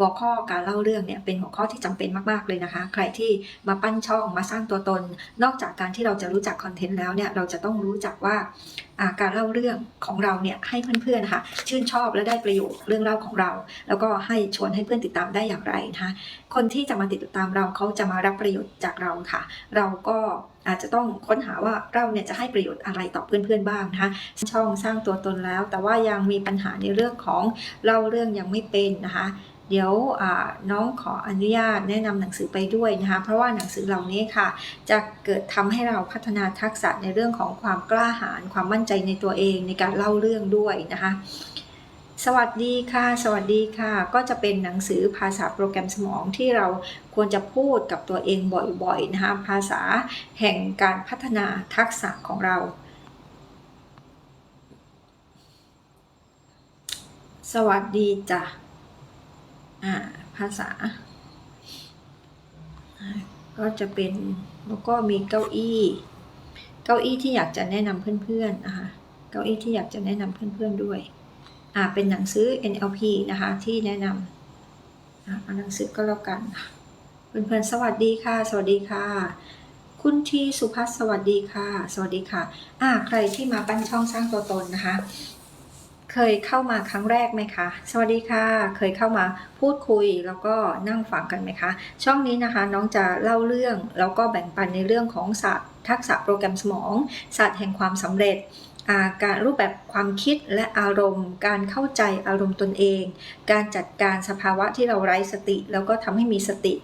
หัวข้อการเล่าเรื่องเนี่ยเป็นหัวข้อที่จำเป็นมากๆเลยนะคะ ใครที่มาปั้นช่องมาสร้างตัวตน นอกจากการที่เราจะรู้จักคอนเทนต์แล้วเนี่ยเราจะต้องรู้จักว่าอ่าการเล่าเรื่องของเราเนี่ยให้เพื่อนๆนะคะชื่นชอบและได้ประโยชน์เรื่องเล่าของเรา แล้วก็ให้ชวนให้เพื่อนติดตามได้อย่างไรนะคะคนที่จะมาติดตามเราเขาจะมารับประโยชน์จากเราค่ะ เราก็อาจจะต้องค้นหาว่าเราเนี่ยจะให้ประโยชน์อะไรต่อเพื่อนๆบ้างนะคะช่องสร้างตัวตนแล้ว แต่ว่ายังมีปัญหาในเรื่องของเล่าเรื่องยังไม่เป็นนะคะ เดี๋ยวน้องขออนุญาตแนะนำหนังสือไปด้วยนะคะ เพราะว่าหนังสือเหล่านี้ค่ะ จะเกิดทำให้เราพัฒนาทักษะในเรื่องของความกล้าหาญความมั่นใจในตัวเองในการเล่าเรื่องด้วยนะคะสวัสดีค่ะ สวัสดีค่ะ ก็จะเป็นหนังสือภาษาโปรแกรมสมองที่เราควรจะพูดกับตัวเองบ่อยๆนะคะ ภาษาแห่งการพัฒนาทักษะของเรา สวัสดีจ้ะ ภาษาอ่าก็จะเป็นแล้วก็มีเก้าอี้ เก้าอี้ที่อยากจะแนะนำเพื่อนๆนะคะเก้าอี้ที่อยากจะแนะนำเพื่อนๆด้วยอ่าเป็นหนังสือ NLP นะคะที่แนะนำอ่าเอาหนังสือก็แล้วกันเพื่อนๆสวัสดีค่ะ สวัสดีค่ะ คุณทีสุพัฒน์สวัสดีค่ะ สวัสดีค่ะอ่าใครที่มาปั้นช่องสร้างตัวตนนะคะ เคยเข้ามาครั้งแรกไหมคะ สวัสดีค่ะ เคยเข้ามาพูดคุยแล้วก็นั่งฟังกันไหมคะ ช่องนี้นะคะน้องจะเล่าเรื่องแล้วก็แบ่งปันในเรื่องของศาสตร์ทักษะโปรแกรมสมอง ศาสตร์แห่งความสำเร็จอาการรูปแบบความคิดและอารมณ์ การเข้าใจอารมณ์ตนเอง การจัดการสภาวะที่เราไร้สติ แล้วก็ทำให้มีสติ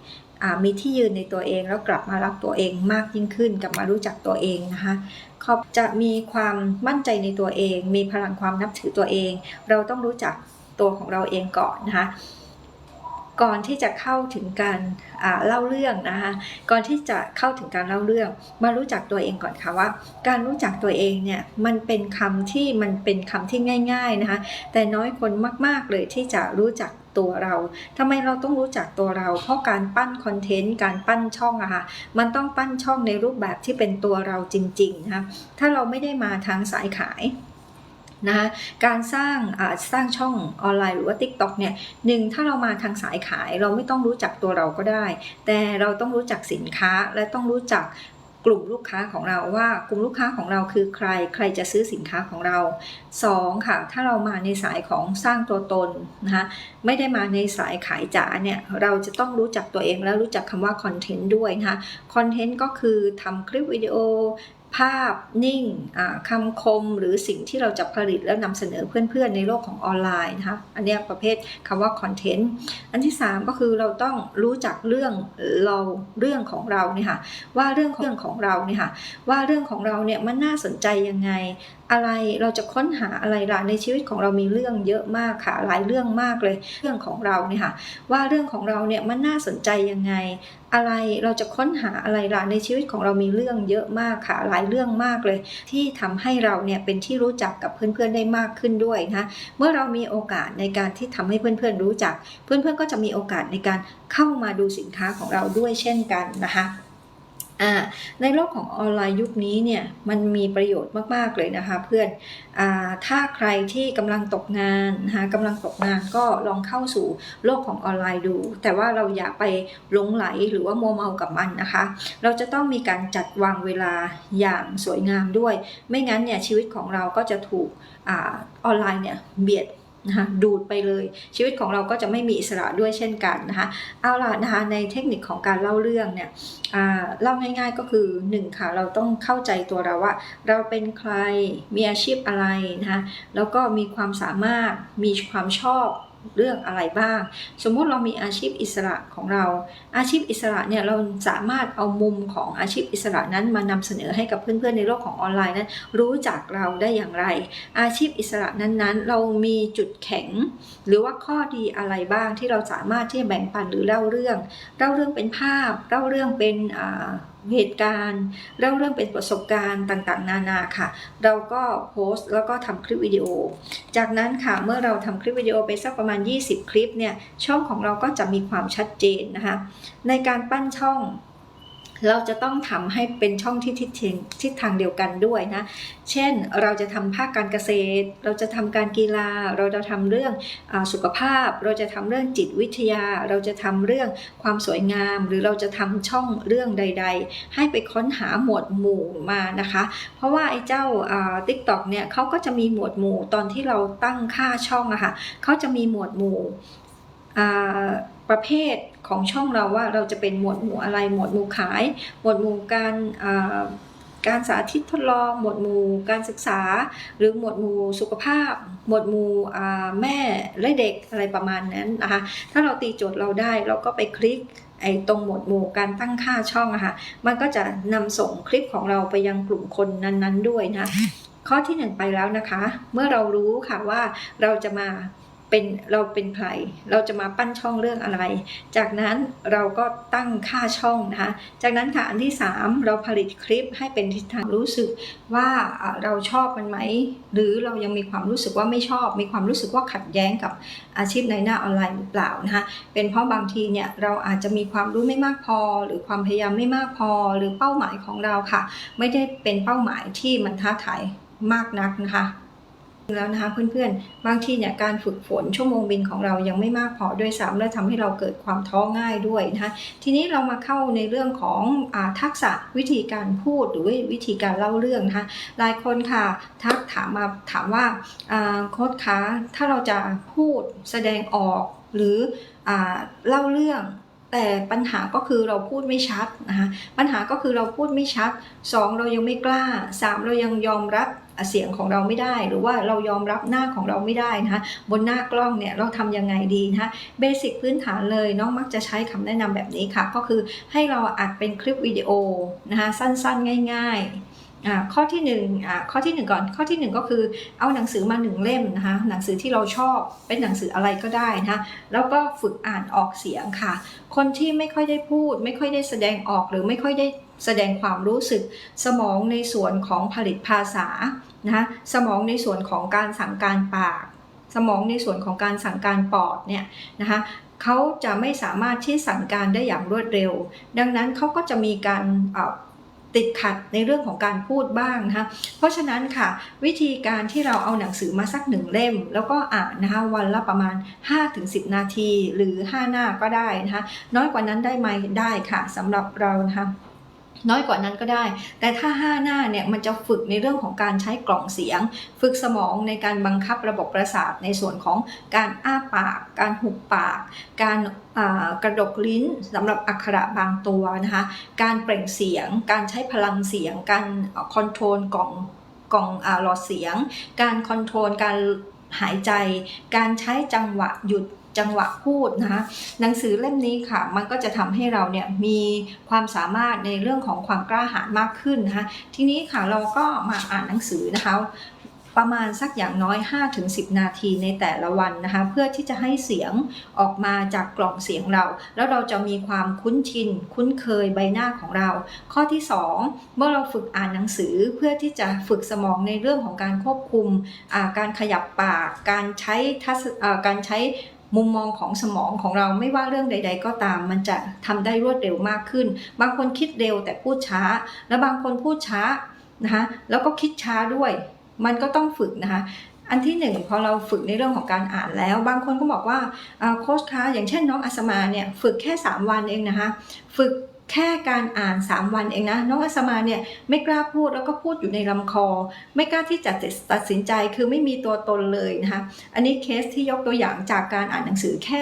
มีที่ยืนในตัวเองแล้วกลับมารักตัวเองมากยิ่งขึ้น กลับมารู้จักตัวเองนะคะเขาจะมีความมั่นใจในตัวเอง มีพลังความนับถือตัวเอง เราต้องรู้จักตัวของเราเองก่อนนะคะก่อนที่จะเข้าถึงการเล่าเรื่องนะคะก่อนที่จะเข้าถึงการเล่าเรื่อง มารู้จักตัวเองก่อนค่ะว่า การรู้จักตัวเองเนี่ยมันเป็นคำที่มันเป็นคำที่ง่าย ๆนะคะแต่น้อยคนมาก ๆเลยที่จะรู้จัก ตัวเราทำไมเราต้องรู้จักตัวเรา เพราะการปั้นคอนเทนต์การปั้นช่องอะค่ะมันต้องปั้นช่องในรูปแบบที่เป็นตัวเราจริงๆนะคะถ้าเราไม่ได้มาทางสายขายนะคะการสร้างสร้างช่องออนไลน์หรือว่า TikTok เนี่ยหนึ่งถ้าเรามาทางสายขายเราไม่ต้องรู้จักตัวเราก็ได้ แต่เราต้องรู้จักสินค้าและต้องรู้จัก กลุ่มลูกค้าของเราว่ากลุ่มลูกค้าของเราคือใคร ใครจะซื้อสินค้าของเราสองค่ะ ถ้าเรามาในสายของสร้างตัวตนนะคะไม่ได้มาในสายขายจ๋าเนี่ยเราจะต้องรู้จักตัวเองแล้วรู้จักคำว่าคอนเทนต์ด้วยนะคะคอนเทนต์ก็คือทำคลิปวิดีโอ ภาพนิ่งอ่าคำคมหรือสิ่งที่เราจะผลิตแล้วนำเสนอเพื่อนๆ ในโลกของออนไลน์นะคะอันนี้ประเภทคำว่าคอนเทนต์อันที่ 3 ก็คือเราต้องรู้จักเรื่องเราเรื่องของเราเนี่ยค่ะว่าเรื่องของเรื่องของเราเนี่ยค่ะว่าเรื่องของเราเนี่ยมันน่าสนใจยังไง อะไรเราจะค้นหาอะไรล่ะในชีวิตของเรามีเรื่องเยอะมากค่ะหลายเรื่องมากเลย เรื่องของเราเนี่ยค่ะว่าเรื่องของเราเนี่ยมันน่าสนใจยังไง อะไรเราจะค้นหาอะไรล่ะในชีวิตของเรามีเรื่องเยอะมากค่ะหลายเรื่องมากเลย ที่ทำให้เราเนี่ยเป็นที่รู้จักกับเพื่อนๆได้มากขึ้นด้วยนะเมื่อเรามีโอกาสในการที่ทำให้เพื่อนๆรู้จัก เพื่อนๆก็จะมีโอกาสในการเข้ามาดูสินค้าของเราด้วยเช่นกันนะคะ อ่าในโลกของออนไลน์ยุคนี้เนี่ยมันมีประโยชน์มาก ๆ เลยนะคะเพื่อนอ่าถ้าใครที่กำลังตกงานนะคะกำลังตกงานก็ลองเข้าสู่โลกของออนไลน์ดู แต่ว่าเราอย่าไปหลงไหลหรือว่ามัวเมากับมันนะคะ เราจะต้องมีการจัดวางเวลาอย่างสวยงามด้วย ไม่งั้นเนี่ยชีวิตของเราก็จะถูกอาออนไลน์เนี่ยเบียด นะคะดูดไปเลยชีวิตของเราก็จะไม่มีอิสระด้วยเช่นกันนะคะเอาล่ะนะคะในเทคนิคของการเล่าเรื่องเนี่ยเล่าง่าย ๆก็คือหนึ่งค่ะเราต้องเข้าใจตัวเราว่า เราเป็นใครมีอาชีพอะไรนะคะแล้วก็มีความสามารถมีความชอบ เรื่องอะไรบ้าง สมมุติเรามีอาชีพอิสระของเรา อาชีพอิสระเนี่ยเราสามารถเอามุมของอาชีพอิสระนั้นมานำเสนอให้กับเพื่อนๆในโลกของออนไลน์นั้นรู้จักเราได้อย่างไร อาชีพอิสระนั้นๆ เรามีจุดแข็ง หรือว่าข้อดีอะไรบ้างที่เราสามารถที่จะแบ่งปันหรือเล่าเรื่อง เล่าเรื่องเป็นภาพ เล่าเรื่องเป็นเหตุการณ์เล่าเรื่องเป็นประสบการณ์ต่างๆ นานาค่ะ เราก็โพสต์แล้วก็ทำคลิปวิดีโอ จากนั้นค่ะเมื่อเราทำคลิปวิดีโอไปสักประมาณ 20 คลิปเนี่ยช่องของเราก็จะมีความชัดเจนนะคะในการปั้นช่อง เราจะต้องทำให้เป็นช่องที่ทิศทางทิศทางเดียวกันด้วยนะ เช่นเราจะทำภาคการเกษตร เราจะทำการกีฬา เราจะทำเรื่องอสุขภาพ เราจะทำเรื่องจิตวิทยา เราจะทำเรื่องความสวยงาม หรือเราจะทำช่องเรื่องใด ๆ ให้ไปค้นหาหมวดหมู่มานะคะ เพราะว่าไอ้เจ้าติ๊กตอกเนี่ยเขาก็จะมีหมวดหมู่ตอนที่เราตั้งค่าช่องอะค่ะเขาจะมีหมวดหมู่ประเภท ของช่องเราว่าเราจะเป็นหมวดหมู่อะไร หมวดหมู่ขาย หมวดหมู่การการสาธิตทดลอง หมวดหมู่การศึกษา หรือหมวดหมู่สุขภาพ หมวดหมู่แม่และเด็กอะไรประมาณนั้นนะคะถ้าเราตีโจทย์เราได้เราก็ไปคลิกไอ้ตรงหมวดหมู่การตั้งค่าช่องอะค่ะมันก็จะนำส่งคลิปของเราไปยังกลุ่มคนนั้น ๆ ด้วยนะข้อที่หนึ่งไปแล้วนะคะ เมื่อเรารู้ค่ะว่าเราจะมา เป็นเราเป็นใคร เราจะมาปั้นช่องเรื่องอะไร จากนั้นเราก็ตั้งค่าช่องนะคะ จากนั้นค่ะอันที่ 3 เราผลิตคลิปให้เป็นทิศทางรู้สึกว่าเราชอบมันไหม หรือเรายังมีความรู้สึกว่าไม่ชอบ มีความรู้สึกว่าขัดแย้งกับอาชีพในหน้าออนไลน์หรือเปล่านะคะ เป็นเพราะบางทีเนี่ยเราอาจจะมีความรู้ไม่มากพอ หรือความพยายามไม่มากพอ หรือเป้าหมายของเราค่ะ ไม่ได้เป็นเป้าหมายที่มันท้าทายมากนักนะคะ แล้วนะคะเพื่อนๆ บางทีเนี่ยการฝึกฝนชั่วโมงบินของเรายังไม่มากพอด้วยซ้ำและทำให้เราเกิดความท้อง่ายด้วยนะคะทีนี้เรามาเข้าในเรื่องของอทักษะวิธีการพูดหรือวิธีการเล่าเรื่องนะคะหลายคนค่ะทักถามมาถามว่าโค้ดคะถ้าเราจะพูดแสดงออกหรืออเล่าเรื่องแต่ปัญหาก็คือเราพูดไม่ชัดนะคะปัญหาก็คือเราพูดไม่ชัด 2 เรายังไม่กล้า 3 เรายังยอมรับ เสียงของเราไม่ได้ หรือว่าเรายอมรับหน้าของเราไม่ได้นะคะบนหน้ากล้องเนี่ยเราทำยังไงดีนะคะเบสิกพื้นฐานเลยน้องมักจะใช้คำแนะนำแบบนี้ค่ะ ก็คือให้เราอัดเป็นคลิปวิดีโอนะคะสั้นๆ ง่าย ๆ ข้อที่หนึ่งข้อที่หนึ่งก่อน ข้อที่หนึ่งก็คือเอาหนังสือมาหนึ่งเล่มนะคะหนังสือที่เราชอบเป็นหนังสืออะไรก็ได้นะคะแล้วก็ฝึกอ่านออกเสียงค่ะ คนที่ไม่ค่อยได้พูด ไม่ค่อยได้แสดงออกหรือไม่ค่อยได้แสดงความรู้สึกสมองในส่วนของผลิตภาษานะคะสมองในส่วนของการสั่งการปาก สมองในส่วนของการสั่งการปอดเนี่ยนะคะเขาจะไม่สามารถที่สั่งการได้อย่างรวดเร็ว ดังนั้นเขาก็จะมีการเอ่อ ติดขัดในเรื่องของการพูดบ้างนะคะเพราะฉะนั้นค่ะวิธีการที่เราเอาหนังสือมาสักหนึ่งเล่ม แล้วก็อ่านนะคะวันละประมาณ 5-10 นาทีหรือ 5 หน้าก็ได้นะคะน้อยกว่านั้นได้ไหมได้ค่ะสำหรับเรานะคะ น้อยกว่านั้นก็ได้ แต่ถ้า 5 หน้าเนี่ยมันจะฝึกในเรื่องของการใช้กล่องเสียง ฝึกสมองในการบังคับระบบประสาทในส่วนของการอ้าปาก การหุบปาก การกระดกลิ้นสำหรับอักขระบางตัวนะคะ การเปล่งเสียง การใช้พลังเสียง การคอนโทรลกล่องกล่องหลอดเสียง การคอนโทรลการหายใจ การใช้จังหวะหยุด จังหวะพูดนะคะหนังสือเล่มนี้ค่ะ มันก็จะทำให้เราเนี่ยมีความสามารถในเรื่องของความกล้าหาญมากขึ้นนะคะทีนี้ค่ะเราก็มาอ่านหนังสือนะคะประมาณสักอย่างน้อย 5-10 นาทีในแต่ละวันนะคะ เพื่อที่จะให้เสียงออกมาจากกล่องเสียงเรา แล้วเราจะมีความคุ้นชิน คุ้นเคยใบหน้าของเรา ข้อที่ 2 เมื่อเราฝึกอ่านหนังสือเพื่อที่จะฝึกสมองในเรื่องของการควบคุมการขยับปาก การใช้ทัศการใช้ มุมมองของสมองของเราไม่ว่าเรื่องใด ๆ ก็ตาม มันจะทำได้รวดเร็วมากขึ้น บางคนคิดเร็วแต่พูดช้า และบางคนพูดช้านะคะแล้วก็คิดช้าด้วย มันก็ต้องฝึกนะคะอันที่หนึ่งพอเราฝึกในเรื่องของการอ่านแล้ว บางคนก็บอกว่าอ่าโค้ชคะอย่างเช่นน้องอัสมาเนี่ยฝึกแค่ 3 วันเองนะคะฝึก แค่การอ่าน 3 วันเองนะน้องอัสมาเนี่ยไม่กล้าพูดแล้วก็พูดอยู่ในลำคอ ไม่กล้าที่จะตัดสินใจคือไม่มีตัวตนเลยนะคะอันนี้เคสที่ยกตัวอย่างจากการอ่านหนังสือแค่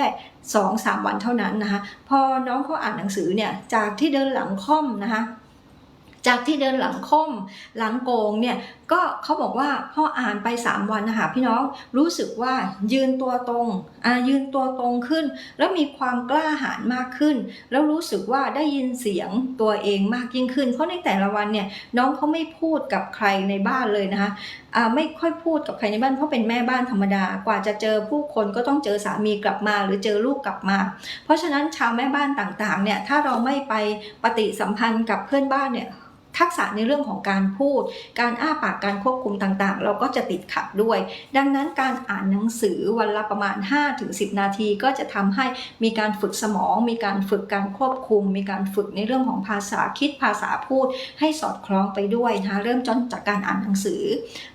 2-3 วันเท่านั้นนะคะพอน้องเขาอ่านหนังสือเนี่ยจากที่เดินหลังค่อมนะคะ จากที่เดินหลังค่อมหลังโกงเนี่ยก็เขาบอกว่าพออ่านไป 3 วันนะคะพี่น้องรู้สึกว่ายืนตัวตรงอ่ายืนตัวตรงขึ้น แล้วมีความกล้าหาญมากขึ้น แล้วรู้สึกว่าได้ยินเสียงตัวเองมากยิ่งขึ้น เพราะในแต่ละวันเนี่ยน้องเขาไม่พูดกับใครในบ้านเลยนะคะอ่าไม่ค่อยพูดกับใครในบ้านเพราะเป็นแม่บ้านธรรมดากว่าจะเจอผู้คนก็ต้องเจอสามีกลับมา หรือเจอลูกกลับมา เพราะฉะนั้นชาวแม่บ้านต่างๆเนี่ยถ้าเราไม่ไปปฏิสัมพันธ์กับเพื่อนบ้านเนี่ย ทักษะในเรื่องของการพูด การอ้าปากการควบคุมต่างๆ เราก็จะติดขัดด้วย ดังนั้นการอ่านหนังสือวันละประมาณ 5-10 นาทีก็จะทำให้มีการฝึกสมอง มีการฝึกการควบคุม มีการฝึกในเรื่องของภาษาคิดภาษาพูด ให้สอดคล้องไปด้วยนะคะเริ่มต้นจากการอ่านหนังสือ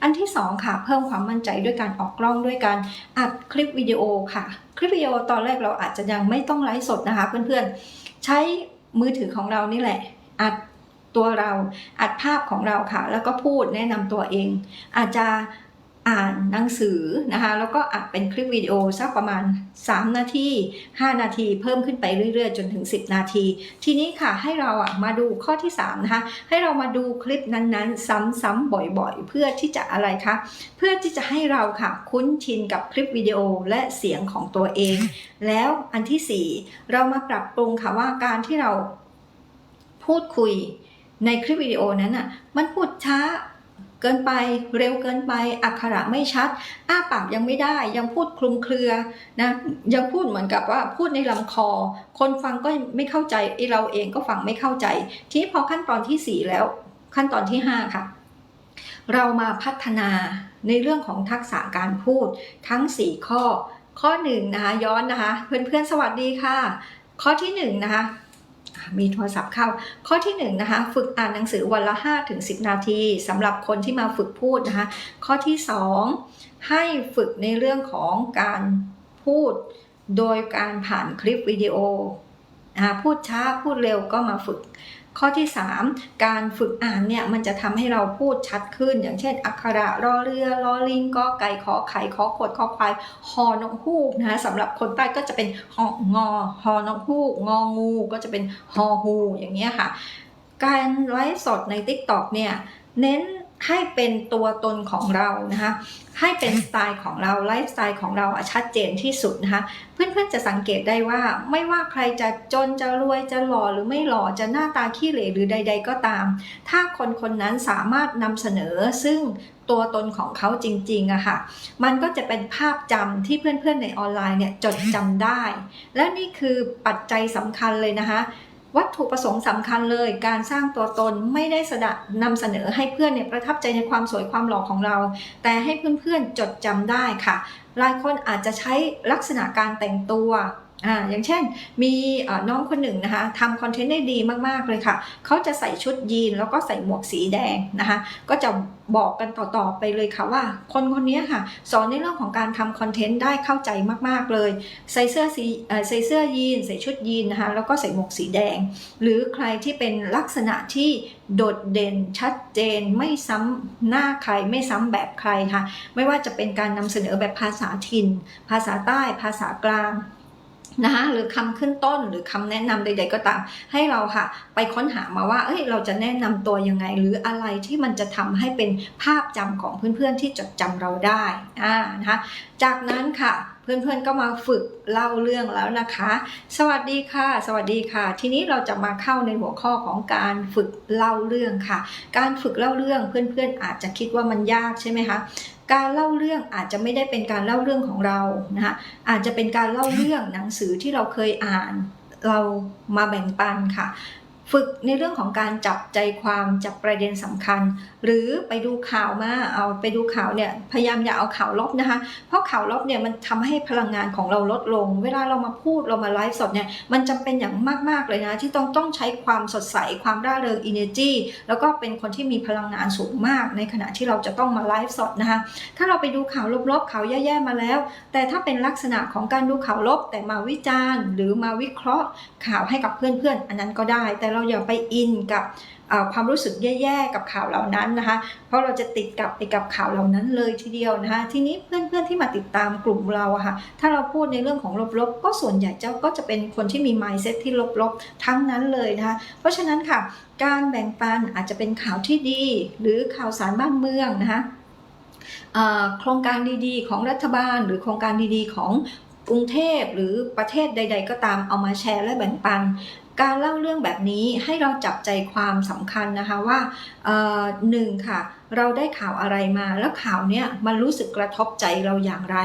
อันที่สองค่ะ เพิ่มความมั่นใจด้วยการออกกล้องด้วยการอัดคลิปวิดีโอค่ะ คลิปวิดีโอตอนแรกเราอาจจะยังไม่ต้องไลฟ์สดนะคะเพื่อนๆ ใช้มือถือของเรานี่แหละอัด ตัวเราอัดภาพของเราค่ะ แล้วก็พูดแนะนำตัวเอง อาจจะอ่านหนังสือนะคะแล้วก็อัดเป็นคลิปวิดีโอสักประมาณ 3 นาที 5 นาที เพิ่มขึ้นไปเรื่อยๆ จนถึง 10 นาที ทีนี้ค่ะให้เราอะมาดูข้อที่3นะคะให้เรามาดูคลิปนั้นๆ ซ้ำๆบ่อยๆ เพื่อที่จะอะไรคะเพื่อที่จะให้เราค่ะคุ้นชินกับคลิปวิดีโอและเสียงของตัวเอง แล้วอันทีสี่4 เรามาปรับปรุงค่ะว่าการที่เราพูดคุย ในคลิปวิดีโอนั้นอะมันพูดช้าเกินไปเร็วเกินไปอักขระไม่ชัด อ้าปากยังไม่ได้ยังพูดคลุมเครือนะยังพูดเหมือนกับว่าพูดในลำคอ คนฟังก็ไม่เข้าใจไอเราเองก็ฟังไม่เข้าใจ ทีนี้พอขั้นตอนที่ 4 แล้ว ขั้นตอนที่ 5 ค่ะ เรามาพัฒนาในเรื่องของทักษะการพูดทั้ง 4 ข้อ ข้อ1นะคะย้อนนะคะเพื่อนๆสวัสดีค่ะ ข้อที่1นะคะ มีโทรศัพท์เข้า ข้อที่1นนะคะ ฝึกอ่านหนังสือวันละ5ถึง10 นาทีสำหรับคนที่มาฝึกพูดนะคะ ข้อที่ 2 ให้ฝึกในเรื่องของการพูด โดยการผ่านคลิปวิดีโอพูดช้าพูดเร็วก็มาฝึก ข้อที่ 3 การฝึกอ่านเนี่ยมันจะทำให้เราพูดชัดขึ้น อย่างเช่น อักขระรอเรือรอลิงก็ไก่ขอไข่ขอขดขอควายหอนกฮูกนะคะสำหรับคนใต้ก็จะเป็นหองอหอนกฮูกงองูก็จะเป็นหอฮูอย่างเงี้ยค่ะ การไลฟ์สดใน t ิ k t o อกเนี่ยเน้น ให้เป็นตัวตนของเรานะคะให้เป็นสไตล์ของเราไลฟ์สไตล์ของเราชัดเจนที่สุดนะคะเพื่อนๆจะสังเกตได้ว่าไม่ว่าใครจะจนจะรวยจะหล่อหรือไม่หล่อจะหน้าตาขี้เหร่หรือใด ๆ ก็ตาม ถ้าคนคนนั้นสามารถนำเสนอซึ่งตัวตนของเขาจริงๆอะค่ะ มันก็จะเป็นภาพจำที่เพื่อนๆในออนไลน์เนี่ยจดจำได้ และนี่คือปัจจัยสำคัญเลยนะคะ วัตถุประสงค์สำคัญเลย การสร้างตัวตนไม่ได้สดนำเสนอให้เพื่อนเนี่ยประทับใจในความสวยความหล่อของเรา แต่ให้เพื่อนๆจดจำได้ค่ะหลายคนอาจจะใช้ลักษณะการแต่งตัว อ่าอย่างเช่นมีน้องคนหนึ่งนะคะทำคอนเทนต์ได้ดีมากๆเลยค่ะ เขาจะใส่ชุดยีนแล้วก็ใส่หมวกสีแดงนะคะ ก็จะบอกกันต่อๆไปเลยค่ะว่า คนคนนี้ค่ะ สอนในเรื่องของการทำคอนเทนต์ได้เข้าใจมากๆเลย ใส่เสื้อสีใส่เสื้อยีน ใส่ชุดยีนนะคะแล้วก็ใส่หมวกสีแดง หรือใครที่เป็นลักษณะที่โดดเด่นชัดเจนไม่ซ้ำหน้าใครไม่ซ้ำแบบใครค่ะ ไม่ว่าจะเป็นการนำเสนอแบบภาษาถิ่น ภาษาใต้ ภาษากลาง นะคะหรือคำขึ้นต้นหรือคำแนะนำใด ๆ ก็ตาม ให้เราค่ะ ไปค้นหามาว่า เอ้ยเราจะแนะนำตัวยังไง หรืออะไรที่มันจะทำให้เป็นภาพจำของเพื่อนๆที่จดจำเราได้อ่านะคะจากนั้นค่ะเพื่อนๆก็มาฝึกเล่าเรื่องแล้วนะคะ สวัสดีค่ะ สวัสดีค่ะ ทีนี้เราจะมาเข้าในหัวข้อของการฝึกเล่าเรื่องค่ะ การฝึกเล่าเรื่องเพื่อนๆอาจจะคิดว่ามันยากใช่ไหมคะ การเล่าเรื่องอาจจะไม่ได้เป็นการเล่าเรื่องของเรานะคะอาจจะเป็นการเล่าเรื่องหนังสือที่เราเคยอ่าน เรามาแบ่งปันค่ะ ฝึกในเรื่องของการจับใจความจับประเด็นสำคัญ หรือไปดูข่าวมาเอาไปดูข่าวเนี่ยพยายามอย่าเอาข่าวลบนะคะ เพราะข่าวลบเนี่ยมันทำให้พลังงานของเราลดลง เวลาเรามาพูดเรามาไลฟ์สดเนี่ยมันจำเป็นอย่างมากๆเลยนะ ที่ต้องต้องใช้ความสดใสความร่าเริง energy แล้วก็เป็นคนที่มีพลังงานสูงมากในขณะที่เราจะต้องมาไลฟ์สดนะคะถ้าเราไปดูข่าวลบๆข่าวแย่ๆมาแล้ว แต่ถ้าเป็นลักษณะของการดูข่าวลบแต่มาวิจารณ์ หรือมาวิเคราะห์ข่าวให้กับเพื่อนๆ อันนั้นก็ได้แต่เราเราอย่าไปอินกับความรู้สึกแย่ๆกับข่าวเหล่านั้นนะคะ เพราะเราจะติดกับไปกับข่าวเหล่านั้นเลยทีเดียวนะคะ ทีนี้เพื่อนๆที่มาติดตามกลุ่มเราอะค่ะ ถ้าเราพูดในเรื่องของลบๆ ก็ส่วนใหญ่เจ้าก็จะเป็นคนที่มี mindset ที่ลบๆ ทั้งนั้นเลยนะคะ เพราะฉะนั้นค่ะ การแบ่งปันอาจจะเป็นข่าวที่ดี หรือข่าวสารบ้านเมืองนะคะโครงการดีๆ ของรัฐบาล หรือโครงการดีๆ ของกรุงเทพหรือประเทศใด ๆ ก็ตามเอามาแชร์และแบ่งปัน การเล่าเรื่องแบบนี้ให้เราจับใจความสำคัญนะคะว่าหนึ่งค่ะ เราได้ข่าวอะไรมา แล้วข่าวเนี้ยมันรู้สึกกระทบใจเราอย่างไร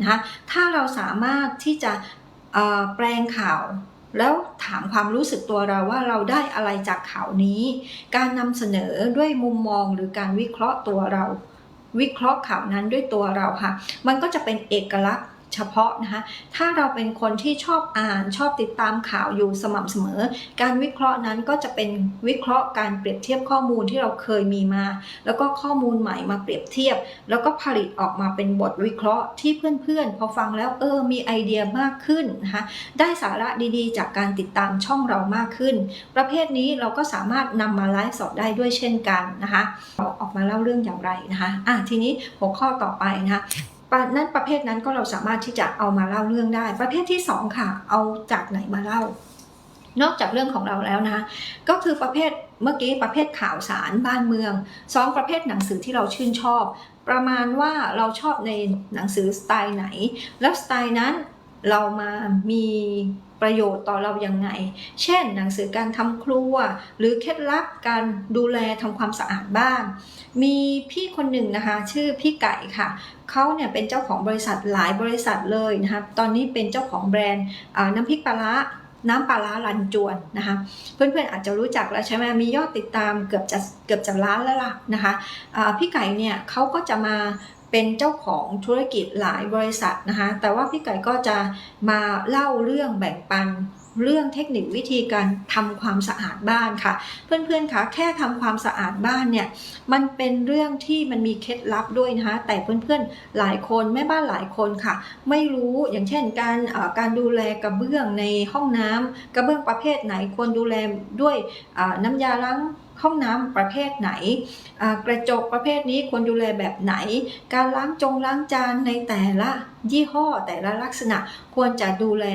นะคะถ้าเราสามารถที่จะแปลงข่าวแล้วถามความรู้สึกตัวเราว่าเราได้อะไรจากข่าวนี้ การนำเสนอด้วยมุมมองหรือการวิเคราะห์ตัวเรา วิเคราะห์ข่าวนั้นด้วยตัวเราค่ะ มันก็จะเป็นเอกลักษณ์ เฉพาะนะคะ ถ้าเราเป็นคนที่ชอบอ่านชอบติดตามข่าวอยู่สม่ำเสมอ การวิเคราะห์นั้นก็จะเป็นวิเคราะห์การเปรียบเทียบข้อมูลที่เราเคยมีมา แล้วก็ข้อมูลใหม่มาเปรียบเทียบ แล้วก็ผลิตออกมาเป็นบทวิเคราะห์ที่เพื่อนๆ พอฟังแล้วเออมีไอเดียมากขึ้นนะคะได้สาระดีๆ จากการติดตามช่องเรามากขึ้น ประเภทนี้เราก็สามารถนำมาไลฟ์สดได้ด้วยเช่นกันนะคะเราออกมาเล่าเรื่องอย่างไรนะคะอะทีนี้หัวข้อต่อไปนะคะปะ นั้นประเภทนั้นก็เราสามารถที่จะเอามาเล่าเรื่องได้ ประเภทที่สองค่ะ เอาจากไหนมาเล่า นอกจากเรื่องของเราแล้วนะคะก็คือประเภทเมื่อกี้ประเภทข่าวสารบ้านเมืองสองประเภทหนังสือที่เราชื่นชอบ ประมาณว่าเราชอบในหนังสือสไตล์ไหน แล้วสไตล์นั้นเรามามี ประโยชน์ต่อเรายังไง เช่น หนังสือการทำครัว หรือเคล็ดลับการดูแลทำความสะอาดบ้าน มีพี่คนหนึ่งนะคะ ชื่อพี่ไก่ค่ะ เขาเนี่ยเป็นเจ้าของบริษัทหลายบริษัทเลยนะคะตอนนี้เป็นเจ้าของแบรนด์น้ำพริกปลาร้าน้ำปลาร้ารันจวนนะคะ เพื่อนๆอาจจะรู้จักแล้วใช่ไหมมียอดติดตามเกือบจะเกือบจะล้านแล้วล่ะนะคะพี่ไก่เนี่ยเขาก็จะมา เป็นเจ้าของธุรกิจหลายบริษัทนะคะ แต่ว่าพี่ไก่ก็จะมาเล่าเรื่องแบ่งปันเรื่องเทคนิควิธีการทำความสะอาดบ้านค่ะ เพื่อนๆคะแค่ทำความสะอาดบ้านเนี่ยมันเป็นเรื่องที่มันมีเคล็ดลับด้วยนะคะแต่เพื่อนๆหลายคนแม่บ้านหลายคนค่ะ ไม่รู้อย่างเช่นการการดูแลกระเบื้องในห้องน้ำกระเบื้องประเภทไหนควรดูแลด้วยน้ำยาล้าง ห้องน้ำประเภทไหน กระจกประเภทนี้ควรดูแลแบบไหน การล้างจงล้างจานในแต่ละยี่ห้อแต่ละลักษณะควรจะดูแล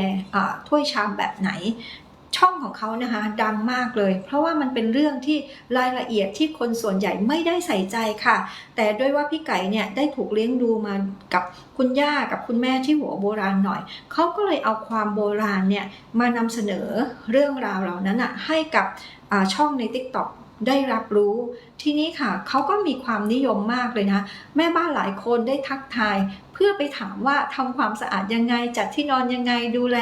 ถ้วยชามแบบไหนช่องของเขานะคะดังมากเลย เพราะว่ามันเป็นเรื่องที่รายละเอียดที่คนส่วนใหญ่ไม่ได้ใส่ใจค่ะ แต่ด้วยว่าพี่ไก่เนี่ยได้ถูกเลี้ยงดูมากับคุณย่ากับคุณแม่ที่หัวโบราณหน่อย เขาก็เลยเอาความโบราณเนี่ยมานำเสนอเรื่องราวเหล่านั้นอะให้กับช่องใน TikTok ได้รับรู้ ทีนี้ค่ะเขาก็มีความนิยมมากเลยนะ แม่บ้านหลายคนได้ทักทาย เพื่อไปถามว่าทำความสะอาดยังไง จัดที่นอนยังไงดูแล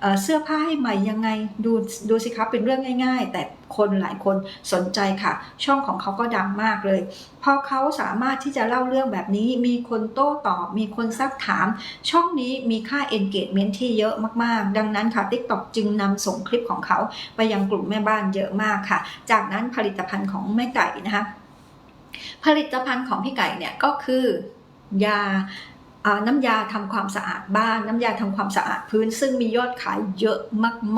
เเสื้อผ้าให้ใหม่ยังไงดูดูสิครับเป็นเรื่องง่าย ๆ แต่คนหลายคนสนใจค่ะ ช่องของเขาก็ดังมากเลยพอเขาสามารถที่จะเล่าเรื่องแบบนี้ มีคนโต้ตอบ มีคนซักถาม ช่องนี้มีค่า engagement ที่เยอะมากๆ ดังนั้นค่ะ TikTok จึงนำส่งคลิปของเขา ไปยังกลุ่มแม่บ้านเยอะมากค่ะ จากนั้นผลิตภัณฑ์ของแม่ไก่นะคะ ผลิตภัณฑ์ของพี่ไก่เนี่ยก็คือยาน้ำยาทำความสะอาดบ้านน้ำยาทำความสะอาดพื้น ซึ่งมียอดขายเยอะ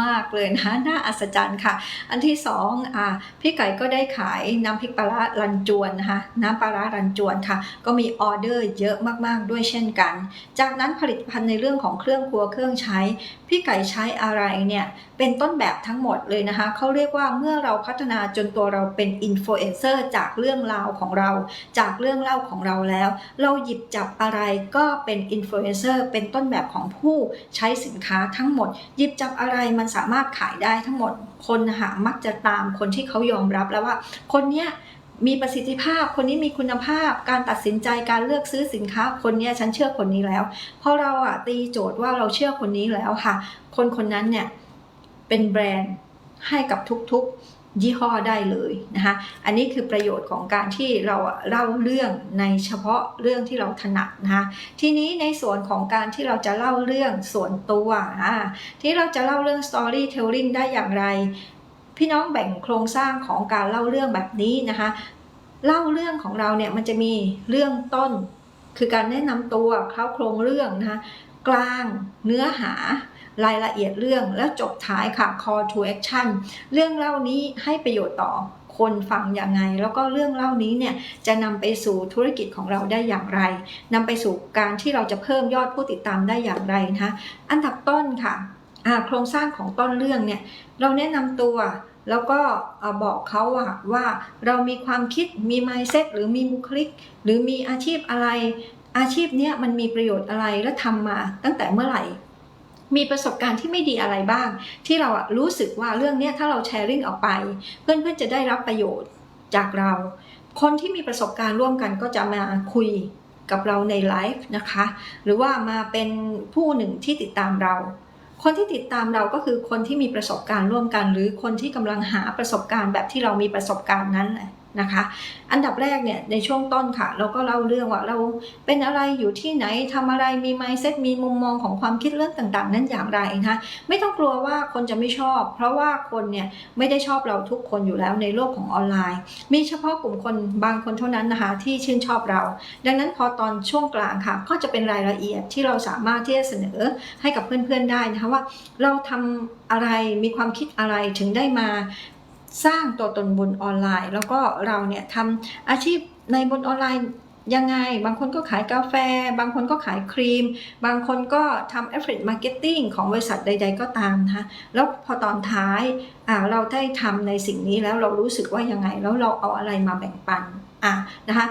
มาก ๆ เลยนะน่าอัศจรรย์ค่ะ อันที่สองอพี่ไก่ก็ได้ขายน้ำพริกปลาร้ารันจวนนะคะน้ำปลาร้ารันจวนค่ะ ก็มีออเดอร์เยอะมากๆด้วยเช่นกัน จากนั้นผลิตภัณฑ์ในเรื่องของเครื่องครัวเครื่องใช้ พี่ไก่ใช้อะไรเนี่ยเป็นต้นแบบทั้งหมดเลยนะคะเขาเรียกว่าเมื่อเราพัฒนาจนตัวเราเป็นอินฟลูเอนเซอร์จากเรื่องราวของเรา จากเรื่องเล่าของเราแล้ว เราหยิบจับอะไรก็เป็นอินฟลูเอนเซอร์เป็นต้นแบบของผู้ใช้สินค้าทั้งหมด หยิบจับอะไรมันสามารถขายได้ทั้งหมด คนหามักจะตามคนที่เขายอมรับแล้วว่า คนเนี้ยมีประสิทธิภาพ คนนี้มีคุณภาพ การตัดสินใจ การเลือกซื้อสินค้า คนนี้ฉันเชื่อคนนี้แล้ว พอเราอะตีโจทย์ว่าเราเชื่อคนนี้แล้วค่ะ คนคนนั้นเนี่ย เป็นแบรนด์ให้กับทุกๆยี่ห้อได้เลยนะคะ อันนี้คือประโยชน์ของการที่เราเล่าเรื่องในเฉพาะเรื่องที่เราถนัดนะคะ ทีนี้ในส่วนของการที่เราจะเล่าเรื่องส่วนตัวที่เราจะเล่าเรื่อง storytelling ได้อย่างไร พี่น้องแบ่งโครงสร้างของการเล่าเรื่องแบบนี้นะคะ เล่าเรื่องของเราเนี่ยมันจะมีเรื่องต้น คือการแนะนำตัวเข้าโครงเรื่องนะคะกลางเนื้อหา รายละเอียดเรื่องแล้วจบท้ายค่ะ call to action เรื่องเล่านี้ให้ประโยชน์ต่อคนฟังอย่างไง แล้วก็เรื่องเล่านี้เนี่ยจะนำไปสู่ธุรกิจของเราได้อย่างไรนำไปสู่การที่เราจะเพิ่มยอดผู้ติดตามได้อย่างไรนะคะอันดับต้นค่ะโครงสร้างของต้นเรื่องเนี่ยเราแนะนำตัวแล้วก็บอกเขาว่าว่าเรามีความคิดมี mindset หรือมีบุคลิก หรือมีอาชีพอะไรอาชีพเนี้ยมันมีประโยชน์อะไรและทำมาตั้งแต่เมื่อไหร่ มีประสบการณ์ที่ไม่ดีอะไรบ้าง ที่เราอะรู้สึกว่าเรื่องนี้ถ้าเราแชร์ริ่งออกไป เพื่อนๆจะได้รับประโยชน์จากเรา คนที่มีประสบการณ์ร่วมกันก็จะมาคุยกับเราในไลฟ์นะคะ หรือว่ามาเป็นผู้หนึ่งที่ติดตามเรา คนที่ติดตามเราก็คือคนที่มีประสบการณ์ร่วมกัน หรือคนที่กำลังหาประสบการณ์แบบที่เรามีประสบการณ์นั้นแหละ นะคะ อันดับแรกเนี่ยในช่วงต้นค่ะ เราก็เล่าเรื่องว่าเราเป็นอะไรอยู่ที่ไหนทำอะไรมี mindset มีมุมมองของความคิดเรื่องต่างๆ นั้นอย่างไรนะคะไม่ต้องกลัวว่าคนจะไม่ชอบ เพราะว่าคนเนี่ยไม่ได้ชอบเราทุกคนอยู่แล้วในโลกของออนไลน์ มีเฉพาะกลุ่มคนบางคนเท่านั้นนะคะที่ชื่นชอบเรา ดังนั้นพอตอนช่วงกลางค่ะ ก็จะเป็นรายละเอียดที่เราสามารถที่จะเสนอให้กับเพื่อนๆได้นะคะว่า เราทำอะไรมีความคิดอะไรถึงได้มา สร้างตัวตนบนออนไลน์ แล้วก็เราเนี่ยทำอาชีพในบนออนไลน์ยังไง บางคนก็ขายกาแฟ บางคนก็ขายครีม บางคนก็ทำ affiliate marketing ของบริษัทใด ๆ ก็ตามนะคะแล้วพอตอนท้ายเราได้ทำในสิ่งนี้แล้วเรารู้สึกว่ายังไง แล้วเราเอาอะไรมาแบ่งปันอะนะคะ